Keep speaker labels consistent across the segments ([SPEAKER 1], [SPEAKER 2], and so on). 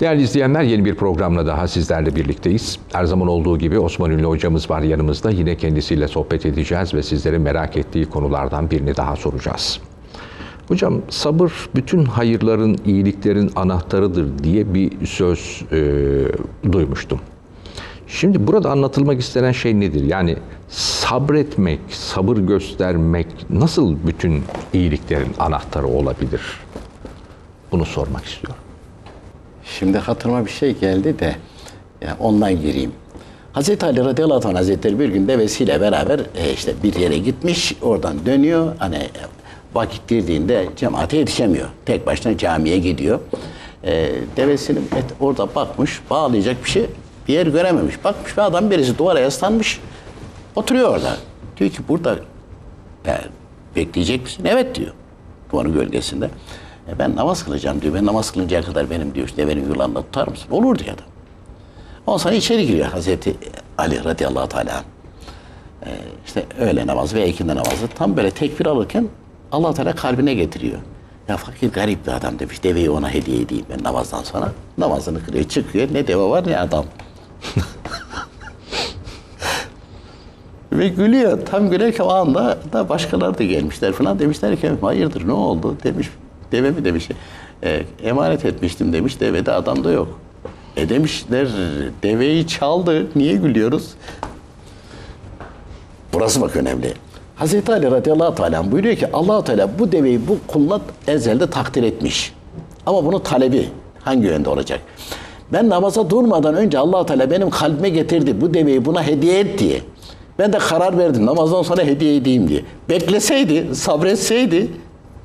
[SPEAKER 1] Değerli izleyenler yeni bir programla daha sizlerle birlikteyiz. Her zaman olduğu gibi Osman Ünlü hocamız var yanımızda. Yine kendisiyle sohbet edeceğiz ve sizlerin merak ettiği konulardan birini daha soracağız. Hocam sabır bütün hayırların, iyiliklerin anahtarıdır diye bir söz e, duymuştum. Şimdi burada anlatılmak istenen şey nedir? Yani sabretmek, sabır göstermek nasıl bütün iyiliklerin anahtarı olabilir? Bunu sormak istiyorum.
[SPEAKER 2] Şimdi hatırıma bir şey geldi de ya ondan gireyim. Hazreti Ali radıyallahu anh hazretleri bir gün devesiyle beraber e, işte bir yere gitmiş oradan dönüyor. Hani e, vakit girdiğinde cemaate yetişemiyor. Tek başına camiye gidiyor. E, devesinin et, orada bakmış bağlayacak bir şey bir yer görememiş. Bakmış bir adam birisi duvara yaslanmış oturuyor orada. Diyor ki burada e, bekleyecek misin? Evet diyor. Duvarın gölgesinde. E ben namaz kılacağım diyor. Ben namaz kılıncaya kadar benim diyor işte benim yılanla tutar mısın? Olur diyor adam. Ondan sonra içeri giriyor Hazreti Ali radıyallahu teala. E, işte öğle namazı ve ikindi namazı tam böyle tekbir alırken allah Teala kalbine getiriyor. Ya fakir garip bir adam demiş. Deveyi ona hediye edeyim ben namazdan sonra. Namazını kılıyor çıkıyor. Ne deve var ne adam. Ve gülüyor. Tam gülerken o anda da başkaları da gelmişler falan. Demişler ki hayırdır ne oldu demiş. Deve mi demiş. E, emanet etmiştim demiş. Devede adam da yok. E demişler deveyi çaldı. Niye gülüyoruz? Burası bak önemli. Hazreti Ali radıyallahu teala buyuruyor ki allah Teala bu deveyi bu kuluna ezelde takdir etmiş. Ama bunun talebi hangi yönde olacak? Ben namaza durmadan önce allah Teala benim kalbime getirdi bu deveyi buna hediye et diye. Ben de karar verdim namazdan sonra hediye edeyim diye. Bekleseydi, sabretseydi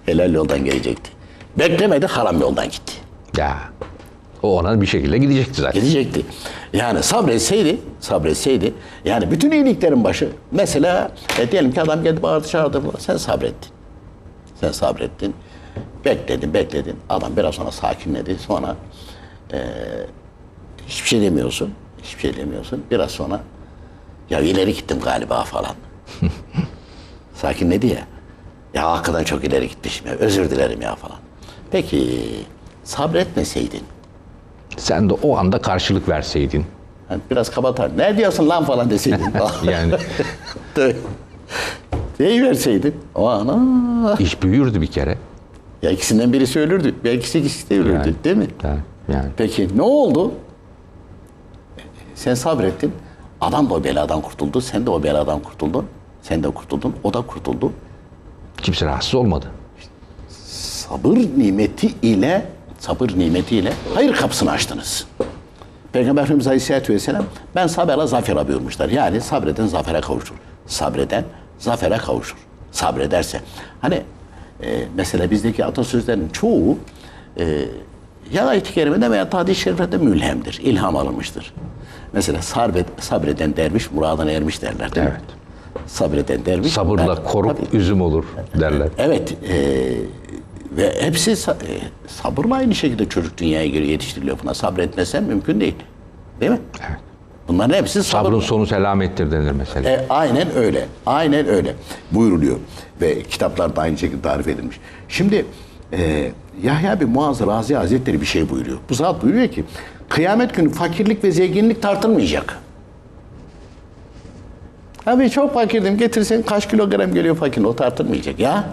[SPEAKER 2] helal yoldan gelecekti. Beklemedi haram yoldan gitti.
[SPEAKER 1] Ya o ona bir şekilde gidecekti zaten.
[SPEAKER 2] Gidecekti. Yani sabretseydi, sabretseydi, yani bütün iyiliklerin başı, mesela e, diyelim ki adam geldi bağırdı çağırdı, sen sabrettin. Sen sabrettin, bekledin, bekledin. Adam biraz sonra sakinledi, sonra e, hiçbir şey demiyorsun, hiçbir şey demiyorsun. Biraz sonra, ya ileri gittim galiba falan. sakinledi ya. Ya hakikaten çok ileri gitmişim ya, özür dilerim ya falan. Peki, sabretmeseydin,
[SPEAKER 1] Sen de o anda karşılık verseydin.
[SPEAKER 2] Yani biraz kabatar. Ne diyorsun lan falan deseydin.
[SPEAKER 1] Yani.
[SPEAKER 2] Neyi verseydin? O ana.
[SPEAKER 1] iş büyürdü bir kere.
[SPEAKER 2] Ya ikisinden birisi ölürdü. Belki ikisi de ölürdü.
[SPEAKER 1] Yani.
[SPEAKER 2] Değil mi?
[SPEAKER 1] Yani, yani.
[SPEAKER 2] Peki ne oldu? Sen sabrettin. Adam da o beladan kurtuldu. Sen de o beladan kurtuldun. Sen de kurtuldun. O da kurtuldu.
[SPEAKER 1] Kimse rahatsız olmadı.
[SPEAKER 2] Sabır nimeti ile sabır nimeti ile hayır kapısını açtınız. Peygamber Efendimiz Aleyhisselatü Vesselam ben sabera zafera buyurmuşlar. Yani sabreden zafere kavuşur. Sabreden zafere kavuşur. Sabrederse. Hani e, mesela bizdeki atasözlerin çoğu e, ya ayet-i kerimede veya hadis-i şeriflerde mülhemdir. ilham alınmıştır. Mesela sabret, sabreden derviş muradına ermiş derler değil mi? Sabreden derviş.
[SPEAKER 1] Sabırla
[SPEAKER 2] Evet,
[SPEAKER 1] koruk
[SPEAKER 2] tabii.
[SPEAKER 1] üzüm olur derler.
[SPEAKER 2] Evet. e, ve hepsi e, sabırla aynı şekilde çocuk dünyaya göre yetiştiriliyor falan. Sabretmesen mümkün değil. Değil mi? Evet. Bunların hepsi sabırla.
[SPEAKER 1] Sabrın sonu selamettir denir mesela.
[SPEAKER 2] E, aynen öyle. Aynen öyle. Buyuruluyor. Ve kitaplarda aynı şekilde tarif edilmiş. Şimdi e, Yahya bin Muaz Razi Hazretleri bir şey buyuruyor. Bu zat buyuruyor ki kıyamet günü fakirlik ve zenginlik tartılmayacak. Abi çok fakirdim getirsen kaç kilogram geliyor fakir o tartılmayacak ya.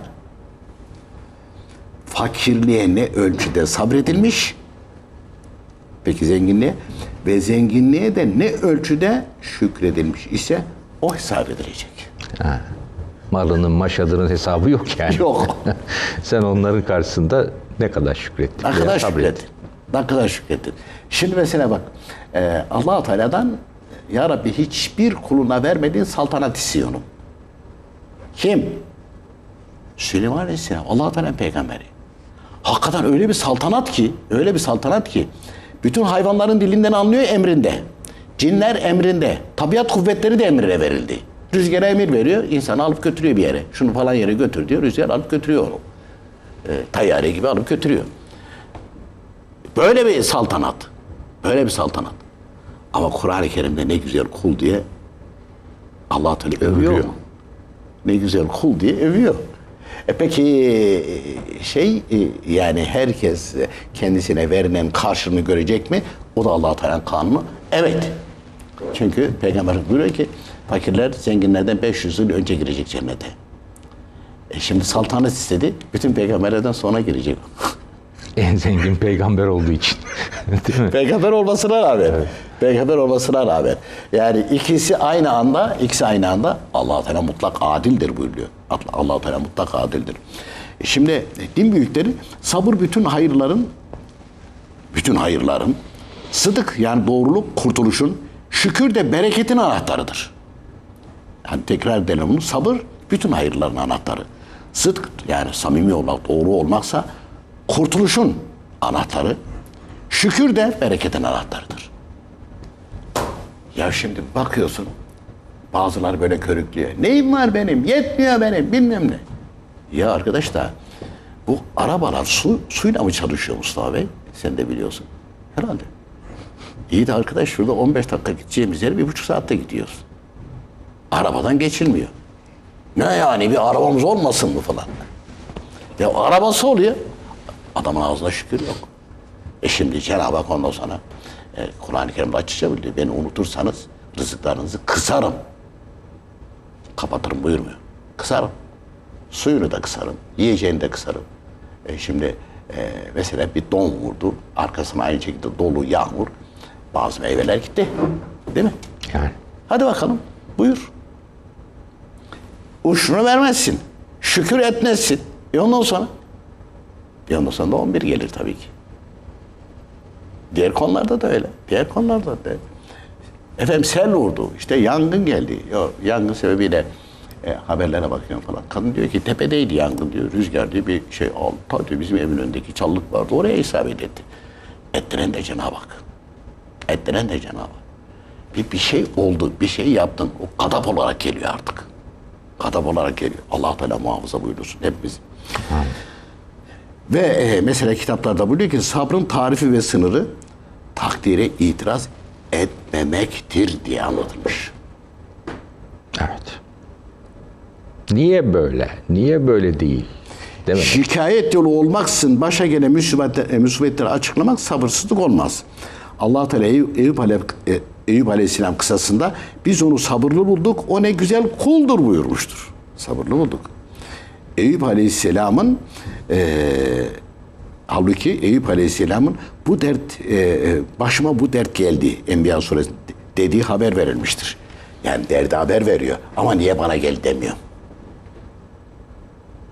[SPEAKER 2] Fakirliğe ne ölçüde sabredilmiş peki zenginliğe ve zenginliğe de ne ölçüde şükredilmiş ise o hesap edilecek.
[SPEAKER 1] Malının maşadının hesabı yok yani.
[SPEAKER 2] Yok.
[SPEAKER 1] Sen onların karşısında ne kadar şükrettin.
[SPEAKER 2] Ne kadar şükrettin. Ne kadar şükrettin. Şimdi mesela bak e, allah Teala'dan Ya Rabbi hiçbir kuluna vermediğin saltanat istiyorum. Kim? Süleyman Aleyhisselam. allah Teala'nın peygamberi. Hakikaten öyle bir saltanat ki, öyle bir saltanat ki bütün hayvanların dilinden anlıyor emrinde. Cinler emrinde. Tabiat kuvvetleri de emrine verildi. Rüzgara emir veriyor, insanı alıp götürüyor bir yere. Şunu falan yere götür diyor, rüzgar alıp götürüyor onu. E, tayyare gibi alıp götürüyor. Böyle bir saltanat. Böyle bir saltanat. Ama Kur'an-ı Kerim'de ne güzel kul diye Allah Teala övüyor.
[SPEAKER 1] Övülüyor.
[SPEAKER 2] Ne güzel kul diye övüyor. E peki şey e, yani herkes kendisine verilen karşılığını görecek mi? O da Allah-u Teala'nın kanunu. Evet. Çünkü Peygamber buyuruyor ki fakirler zenginlerden 500 yıl önce girecek cennete. E şimdi saltanat istedi. Bütün peygamberlerden sonra girecek.
[SPEAKER 1] En zengin peygamber olduğu için. Değil mi?
[SPEAKER 2] peygamber olmasına rağmen. Peygamber olmasına rağmen. Yani ikisi aynı anda, ikisi aynı anda Allah Teala mutlak adildir buyuruyor. Allah Teala mutlak adildir. E Şimdi din büyükleri sabır bütün hayırların bütün hayırların sıdık yani doğruluk kurtuluşun şükür de bereketin anahtarıdır. Yani tekrar edelim bunu. Sabır bütün hayırların anahtarı. Sıdk yani samimi olmak, doğru olmaksa kurtuluşun anahtarı. Şükür de bereketin anahtarıdır. Ya şimdi bakıyorsun bazıları böyle körüklüyor. Neyim var benim? Yetmiyor benim bilmem ne. Ya arkadaş da bu arabalar su, suyla mı çalışıyor Mustafa Bey? Sen de biliyorsun. Herhalde. İyi de arkadaş şurada 15 dakika gideceğimiz yere bir buçuk saatte gidiyoruz. Arabadan geçilmiyor. Ne yani bir arabamız olmasın mı falan. Ya arabası oluyor. Adamın ağzına şükür yok. E şimdi Cenab-ı Hak ondan sonra e, Kur'an-ı Kerim'de açıkça bildiriyor. Beni unutursanız rızıklarınızı kısarım. Kapatırım buyurmuyor. Kısarım. Suyunu da kısarım. Yiyeceğini de kısarım. E şimdi e, mesela bir don vurdu. Arkasına aynı şekilde dolu yağmur. Bazı meyveler gitti. Değil mi?
[SPEAKER 1] Yani.
[SPEAKER 2] Hadi bakalım. Buyur. Uçunu vermezsin. Şükür etmezsin. E ondan sonra? E ondan sonra da 11 gelir tabii ki. Diğer konularda da öyle. Diğer konularda da. Efendim sel vurdu. İşte yangın geldi. Yo, yangın sebebiyle e, haberlere bakıyorum falan. Kadın diyor ki tepedeydi yangın diyor. Rüzgar diyor bir şey aldı. Ta diyor bizim evin önündeki çalılık vardı. Oraya isabet etti. Ettiren de Cenab-ı Hak. Ettiren de Cenab-ı. Bir, bir şey oldu, bir şey yaptın. O gadap olarak geliyor artık. Gadap olarak geliyor. allah Teala muhafaza buyursun hepimiz. Ve e, mesela kitaplarda buyuruyor ki sabrın tarifi ve sınırı takdire itiraz etmemektir diye anlatılmış.
[SPEAKER 1] Evet. Niye böyle? Niye böyle değil? Mi?
[SPEAKER 2] Şikayet yolu olmaksızın başa gelen musibetler, musibetleri açıklamak sabırsızlık olmaz. Allah Teala Eyüp, Eyüp, e, Eyüp Aleyhisselam kısasında biz onu sabırlı bulduk. O ne güzel kuldur buyurmuştur. Sabırlı bulduk. Eyüp Aleyhisselam'ın e, halbuki Eyüp Aleyhisselam'ın bu dert e, e, başıma bu dert geldi Enbiya suresinde dediği haber verilmiştir. Yani derdi haber veriyor. Ama niye bana gel demiyor.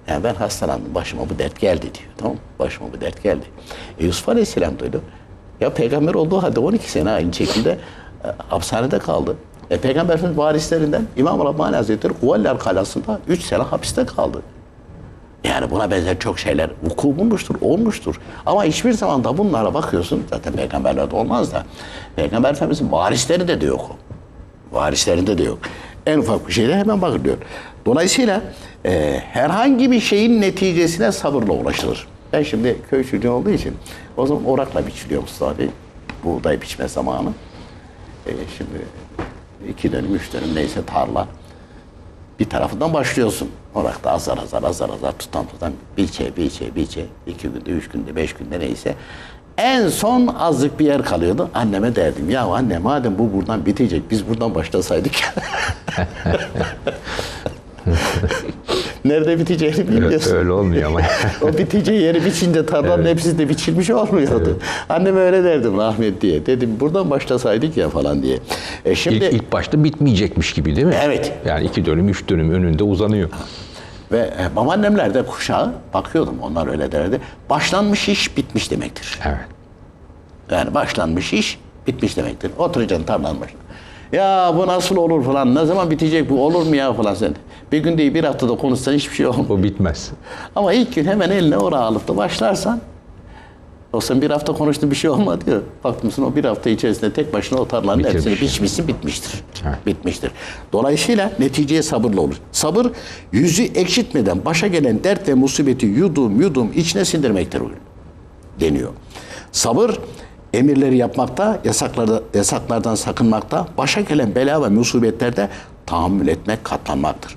[SPEAKER 2] Yani ben hastalandım, başıma bu dert geldi diyor. Tamam? Başıma bu dert geldi. E Yusuf Aleyhisselam duydu. Ya peygamber olduğu halde 12 sene aynı şekilde e, hapishanede kaldı. E, peygamber varislerinden İmam Rabbani Hazretleri Kuvaller Kalası'nda 3 sene hapiste kaldı. Yani buna benzer çok şeyler vuku bulmuştur, olmuştur. Ama hiçbir zaman da bunlara bakıyorsun, zaten peygamberlerde olmaz da, Peygamber Efendimiz'in varislerinde de yok o. Varislerinde de yok. En ufak bir şeyde hemen bakılıyor. Dolayısıyla e, herhangi bir şeyin neticesine sabırla ulaşılır. Ben şimdi köy çocuğu olduğu için o zaman orakla biçiliyor Mustafa Bey. Buğday biçme zamanı. E, şimdi iki dönüm, üç dönüm neyse tarla bir tarafından başlıyorsun. Orakta azar azar azar azar tutan tutan biçe biçe biçe iki günde üç günde beş günde neyse. En son azlık bir yer kalıyordu. Anneme derdim ya anne madem bu buradan bitecek biz buradan başlasaydık. Nerede biteceğini bilmiyorsun.
[SPEAKER 1] Öyle olmuyor ama.
[SPEAKER 2] o biteceği yeri biçince tarlanın hepsi de biçilmiş olmuyordu. Anneme öyle derdim rahmet diye. Dedim buradan başlasaydık ya falan diye. E şimdi
[SPEAKER 1] İlk, ilk başta bitmeyecekmiş gibi değil mi?
[SPEAKER 2] Evet.
[SPEAKER 1] Yani iki dönüm, üç dönüm önünde uzanıyor.
[SPEAKER 2] Ve e, babaannemler de kuşağı bakıyordum onlar öyle derdi. Başlanmış iş bitmiş demektir.
[SPEAKER 1] Evet.
[SPEAKER 2] Yani başlanmış iş bitmiş demektir. Oturacaksın tarlanın başına. Ya bu nasıl olur falan ne zaman bitecek bu olur mu ya falan sen. Bir gün değil bir haftada konuşsan hiçbir şey olmaz.
[SPEAKER 1] O bitmez.
[SPEAKER 2] Ama ilk gün hemen eline oraya alıp da başlarsan o sen bir hafta konuştun bir şey olmadı diyor. Bakmışsın o bir hafta içerisinde tek başına o tarlanın
[SPEAKER 1] Bitirmiş.
[SPEAKER 2] hepsini biçmişsin bitmiştir.
[SPEAKER 1] Evet.
[SPEAKER 2] Bitmiştir. Dolayısıyla neticeye sabırlı olur. Sabır yüzü ekşitmeden başa gelen dert ve musibeti yudum yudum içine sindirmektir deniyor. Sabır emirleri yapmakta, yasaklarda, yasaklardan sakınmakta, başa gelen bela ve musibetlerde tahammül etmek, katlanmaktır.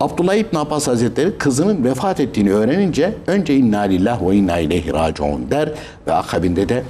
[SPEAKER 2] Abdullah İbn Abbas Hazretleri kızının vefat ettiğini öğrenince önce inna lillah ve inna ileyhi raciun der ve akabinde de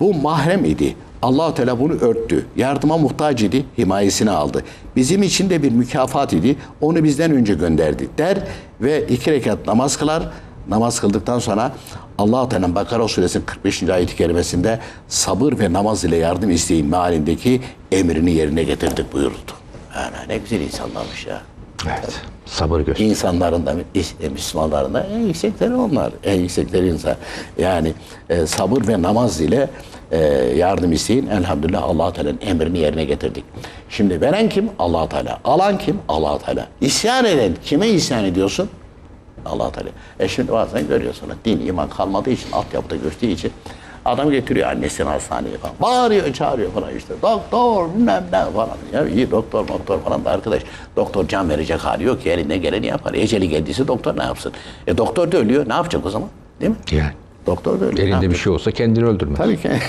[SPEAKER 2] bu mahrem idi. allah Teala bunu örttü. Yardıma muhtaç idi, himayesine aldı. Bizim için de bir mükafat idi. Onu bizden önce gönderdi der ve iki rekat namaz kılar. Namaz kıldıktan sonra allah Teala Bakara suresinin 45. ayet-i kerimesinde sabır ve namaz ile yardım isteyin mealindeki emrini yerine getirdik buyurdu. Yani ne güzel insanlarmış ya.
[SPEAKER 1] Evet. Sabır göster.
[SPEAKER 2] İnsanların da e, Müslümanların da en yüksekleri onlar. En yüksekleri insan. Yani e, sabır ve namaz ile e, yardım isteyin. Elhamdülillah allah Teala'nın emrini yerine getirdik. Şimdi veren kim? allah Teala. Alan kim? allah Teala. İsyan eden kime isyan ediyorsun? Allah Teala. E şimdi bazen görüyorsun din iman kalmadığı için altyapıda göçtüğü için adam getiriyor annesini hastaneye falan. Bağırıyor çağırıyor falan işte. Doktor bilmem ne falan. Ya iyi doktor doktor falan da arkadaş. Doktor can verecek hali yok ki elinden geleni yapar. Eceli geldiyse doktor ne yapsın? E doktor da ölüyor. Ne yapacak o zaman? Değil mi?
[SPEAKER 1] Yani.
[SPEAKER 2] Doktor da ölüyor. Ne
[SPEAKER 1] Elinde bir şey olsa kendini öldürmez.
[SPEAKER 2] Tabii ki.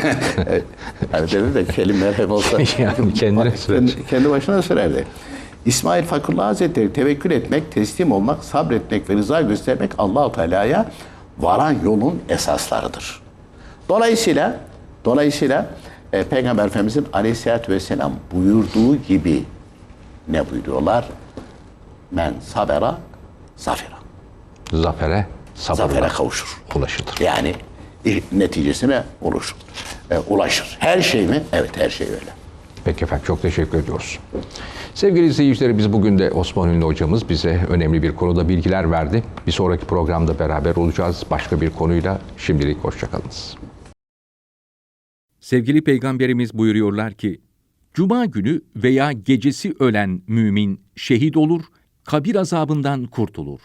[SPEAKER 2] Yani dedi de kelimeler hep olsa.
[SPEAKER 1] Yani kendine sürer.
[SPEAKER 2] kendi, kendi başına sürerdi. İsmail Fakullah Hazretleri tevekkül etmek, teslim olmak, sabretmek ve rıza göstermek Allahu Teala'ya varan yolun esaslarıdır. Dolayısıyla dolayısıyla e, Peygamber Efendimizin Aleyhisselatü Vesselam buyurduğu gibi ne buyuruyorlar? Men sabera zafera.
[SPEAKER 1] Zafere sabırla
[SPEAKER 2] Zafere kavuşur.
[SPEAKER 1] ulaşılır.
[SPEAKER 2] Yani neticesine ulaşır. E, ulaşır. Her şey mi? Evet her şey öyle.
[SPEAKER 1] Peki efendim çok teşekkür ediyoruz. Sevgili izleyicilerimiz bugün de Osman Ünlü hocamız bize önemli bir konuda bilgiler verdi. Bir sonraki programda beraber olacağız başka bir konuyla. Şimdilik hoşçakalınız.
[SPEAKER 3] Sevgili Peygamberimiz buyuruyorlar ki, Cuma günü veya gecesi ölen mümin şehit olur, kabir azabından kurtulur.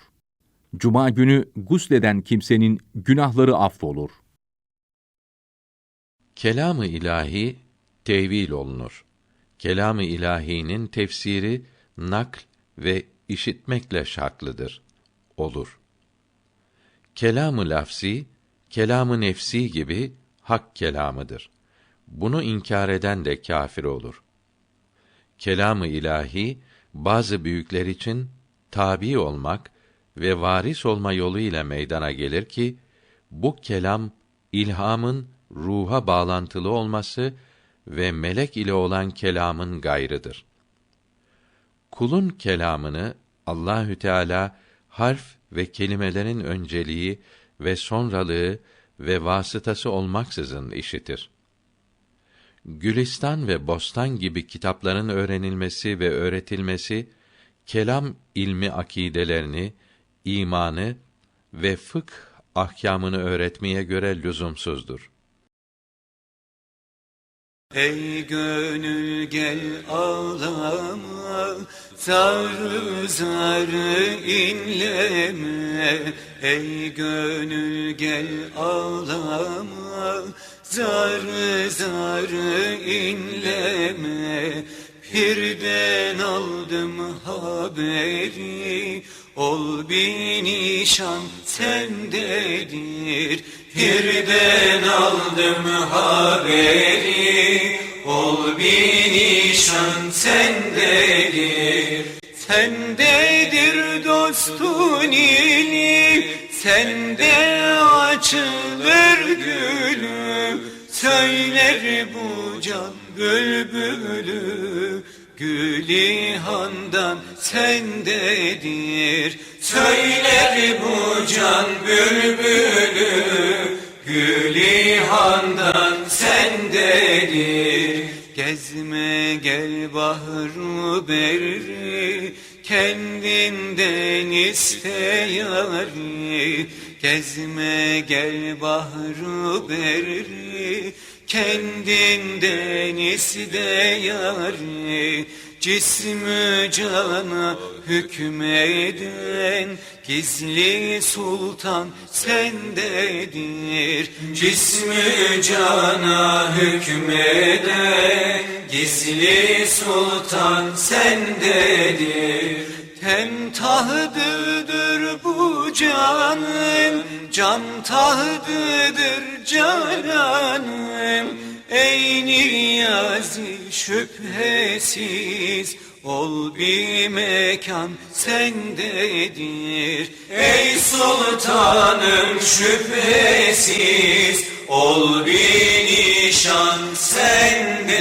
[SPEAKER 3] Cuma günü gusleden kimsenin günahları affolur.
[SPEAKER 4] Kelam-ı ilahi tevil olunur. Kelam-ı ilahinin tefsiri nakl ve işitmekle şartlıdır. Olur. Kelam-ı lafzi, kelam-ı nefsi gibi hak kelamıdır. Bunu inkar eden de kâfir olur. Kelam-ı ilahi bazı büyükler için tabi olmak ve varis olma yolu ile meydana gelir ki bu kelam ilhamın ruha bağlantılı olması ve melek ile olan kelamın gayrıdır. Kulun kelamını Allahü Teala harf ve kelimelerin önceliği ve sonralığı ve vasıtası olmaksızın işitir. Gülistan ve Bostan gibi kitapların öğrenilmesi ve öğretilmesi kelam ilmi akidelerini, imanı ve fıkh ahkamını öğretmeye göre lüzumsuzdur.
[SPEAKER 5] Ey gönül gel ağlama, zarı zarı inleme. Ey gönül gel ağlama, zarı zarı inleme. Pirden aldım haberi, ol bir nişan sendedir. Pirden aldım haberi, ol bir nişan sendedir. Sendedir dostun ili, sende açılır gülü. Söyler bu can bülbülü, Gülihan'dan sendedir. Söyler bu can bülbülü, Gülihan'dan sendedir. Gezme gel bahru berri, kendinden iste yari. Gezme gel bahru berri, kendinden iste yari. Cismü cana hükmeden gizli sultan sendedir. Cismü cana hükmeden gizli sultan sendedir. Tem tahtıdır bu canım, can tahtıdır cananım. Ey niyazi şüphesiz ol bir mekan sendedir. Ey sultanım şüphesiz Ol bir nişan sendedir.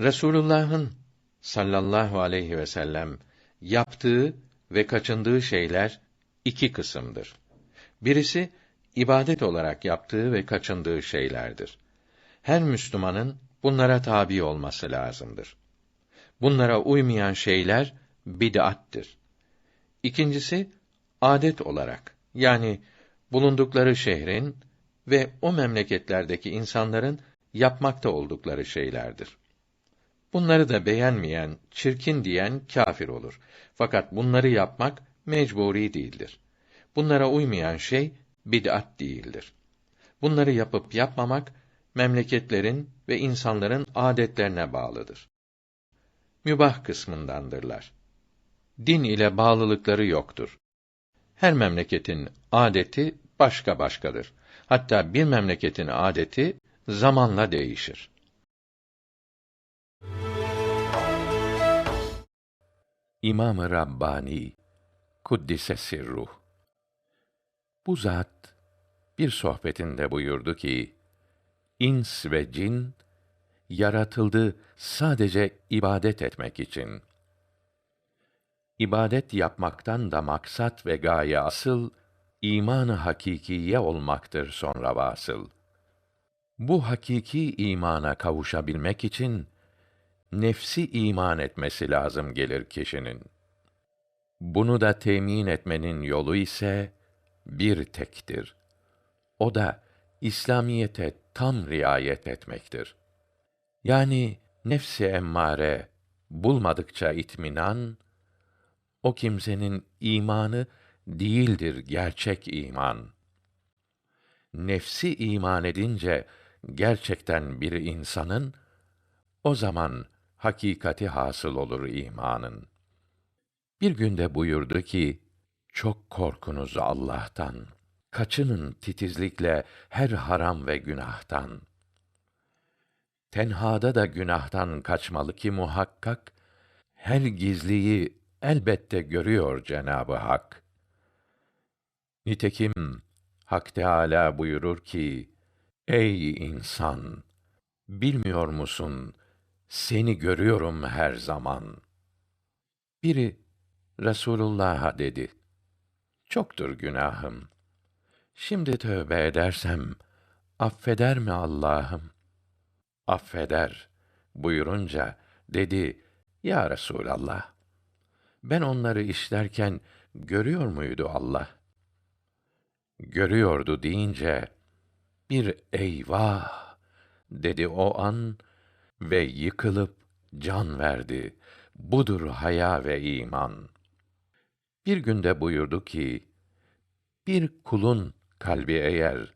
[SPEAKER 4] Resulullah'ın sallallahu aleyhi ve sellem yaptığı ve kaçındığı şeyler iki kısımdır. Birisi ibadet olarak yaptığı ve kaçındığı şeylerdir. Her Müslümanın bunlara tabi olması lazımdır. Bunlara uymayan şeyler bid'attir. İkincisi adet olarak yani bulundukları şehrin ve o memleketlerdeki insanların yapmakta oldukları şeylerdir. Bunları da beğenmeyen, çirkin diyen kâfir olur. Fakat bunları yapmak mecburi değildir. Bunlara uymayan şey bid'at değildir. Bunları yapıp yapmamak memleketlerin ve insanların adetlerine bağlıdır. Mübah kısmındandırlar. Din ile bağlılıkları yoktur. Her memleketin adeti başka başkadır. Hatta bir memleketin adeti zamanla değişir. İmam-ı Rabbani Kuddise Sirruh Bu zat bir sohbetinde buyurdu ki ins ve cin yaratıldı sadece ibadet etmek için. İbadet yapmaktan da maksat ve gaye asıl imanı hakikiye olmaktır sonra vasıl. Bu hakiki imana kavuşabilmek için nefsi iman etmesi lazım gelir kişinin. Bunu da temin etmenin yolu ise bir tektir. O da İslamiyete tam riayet etmektir. Yani nefsi emmare bulmadıkça itminan, o kimsenin imanı değildir gerçek iman. Nefsi iman edince gerçekten bir insanın o zaman hakikati hasıl olur imanın. Bir günde buyurdu ki, çok korkunuz Allah'tan. Kaçının titizlikle her haram ve günahtan. Tenhada da günahtan kaçmalı ki muhakkak, her gizliyi elbette görüyor Cenabı Hak. Nitekim Hak Teâlâ buyurur ki, Ey insan! Bilmiyor musun, seni görüyorum her zaman. Biri Resulullah'a dedi. Çoktur günahım. Şimdi tövbe edersem affeder mi Allah'ım? Affeder buyurunca dedi: Ya Resulallah, ben onları işlerken görüyor muydu Allah? Görüyordu deyince bir eyvah dedi o an ve yıkılıp can verdi. Budur haya ve iman. Bir günde buyurdu ki, bir kulun kalbi eğer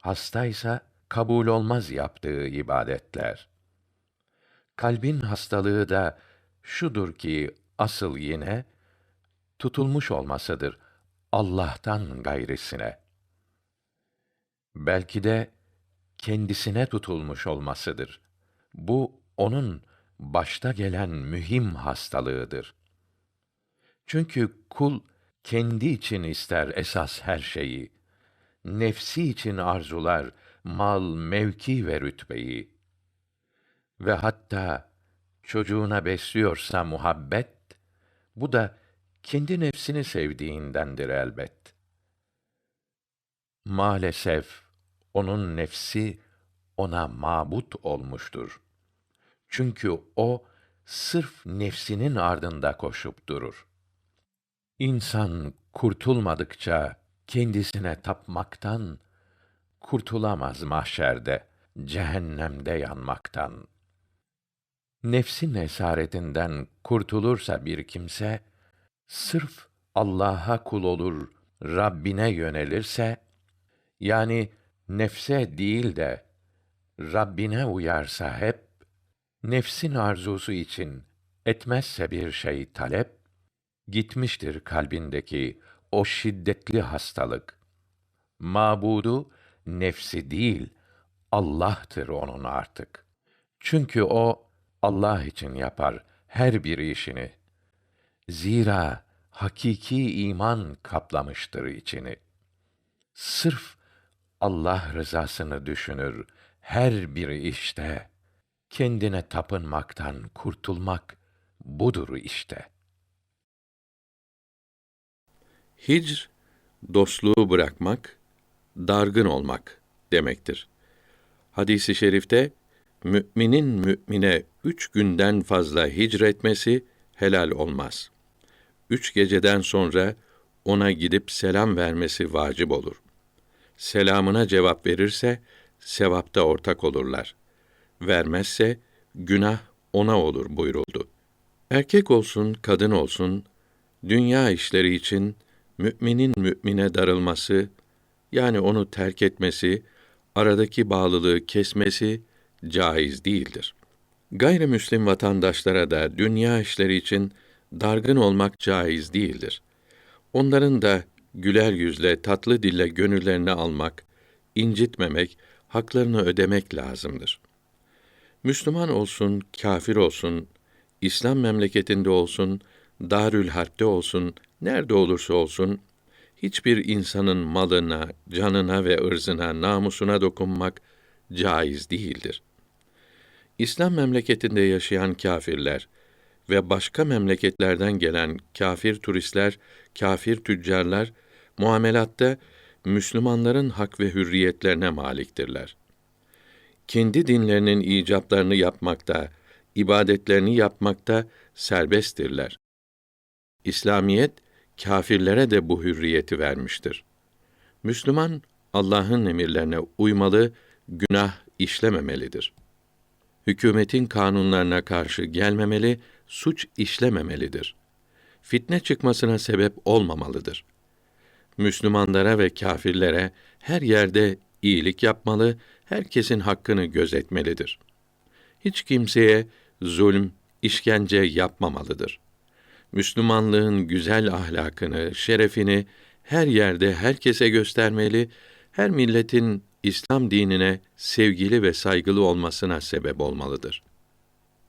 [SPEAKER 4] hastaysa kabul olmaz yaptığı ibadetler. Kalbin hastalığı da şudur ki asıl yine tutulmuş olmasıdır Allah'tan gayrisine. Belki de kendisine tutulmuş olmasıdır. Bu onun başta gelen mühim hastalığıdır. Çünkü kul kendi için ister esas her şeyi. Nefsi için arzular mal, mevki ve rütbeyi. Ve hatta çocuğuna besliyorsa muhabbet, bu da kendi nefsini sevdiğindendir elbet. Maalesef onun nefsi ona mabut olmuştur. Çünkü o sırf nefsinin ardında koşup durur. İnsan kurtulmadıkça kendisine tapmaktan kurtulamaz mahşerde, cehennemde yanmaktan. Nefsin esaretinden kurtulursa bir kimse, sırf Allah'a kul olur, Rabbine yönelirse, yani nefse değil de Rabbine uyarsa hep, nefsin arzusu için etmezse bir şey talep, gitmiştir kalbindeki o şiddetli hastalık. Mabudu nefsi değil,
[SPEAKER 6] Allah'tır onun artık. Çünkü o Allah için yapar her bir işini. Zira hakiki iman kaplamıştır içini. Sırf Allah rızasını düşünür her bir işte. Kendine tapınmaktan kurtulmak budur işte.
[SPEAKER 4] Hicr, dostluğu bırakmak, dargın olmak demektir. Hadis-i şerifte, müminin mümine üç günden fazla hicretmesi helal olmaz. Üç geceden sonra ona gidip selam vermesi vacip olur. Selamına cevap verirse, sevapta ortak olurlar. Vermezse, günah ona olur buyuruldu. Erkek olsun, kadın olsun, dünya işleri için müminin mümine darılması, yani onu terk etmesi, aradaki bağlılığı kesmesi caiz değildir. Gayrimüslim vatandaşlara da dünya işleri için dargın olmak caiz değildir. Onların da güler yüzle, tatlı dille gönüllerini almak, incitmemek, haklarını ödemek lazımdır. Müslüman olsun, kafir olsun, İslam memleketinde olsun, Darül Harp'te olsun, nerede olursa olsun, hiçbir insanın malına, canına ve ırzına, namusuna dokunmak caiz değildir. İslam memleketinde yaşayan kâfirler ve başka memleketlerden gelen kâfir turistler, kâfir tüccarlar muamelatta Müslümanların hak ve hürriyetlerine maliktirler. Kendi dinlerinin icaplarını yapmakta, ibadetlerini yapmakta serbesttirler. İslamiyet kâfirlere de bu hürriyeti vermiştir. Müslüman Allah'ın emirlerine uymalı, günah işlememelidir. Hükümetin kanunlarına karşı gelmemeli, suç işlememelidir. Fitne çıkmasına sebep olmamalıdır. Müslümanlara ve kâfirlere her yerde iyilik yapmalı, herkesin hakkını gözetmelidir. Hiç kimseye zulm, işkence yapmamalıdır. Müslümanlığın güzel ahlakını, şerefini her yerde herkese göstermeli, her milletin İslam dinine sevgili ve saygılı olmasına sebep olmalıdır.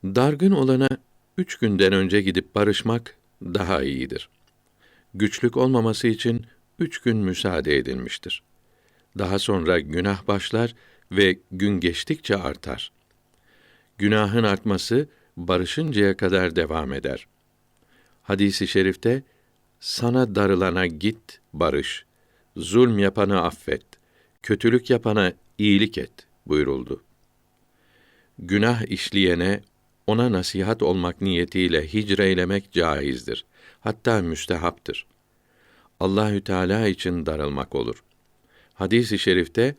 [SPEAKER 4] Dargın olana üç günden önce gidip barışmak daha iyidir. Güçlük olmaması için üç gün müsaade edilmiştir. Daha sonra günah başlar ve gün geçtikçe artar. Günahın artması barışıncaya kadar devam eder. Hadisi şerifte sana darılana git barış, zulm yapana affet, kötülük yapana iyilik et buyuruldu. Günah işleyene ona nasihat olmak niyetiyle hicreylemek caizdir. Hatta müstehaptır. Allahü Teala için darılmak olur. Hadis-i şerifte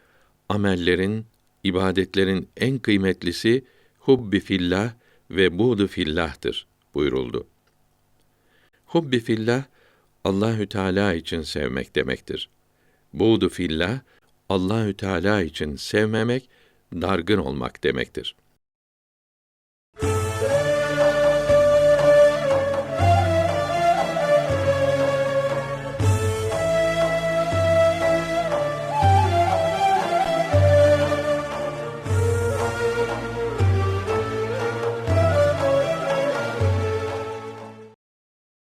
[SPEAKER 4] amellerin, ibadetlerin en kıymetlisi hubbi fillah ve buğdu fillah'tır buyuruldu. Hubbi fillah Allahü Teala için sevmek demektir. Buğdu fillah Allahü Teala için sevmemek, dargın olmak demektir.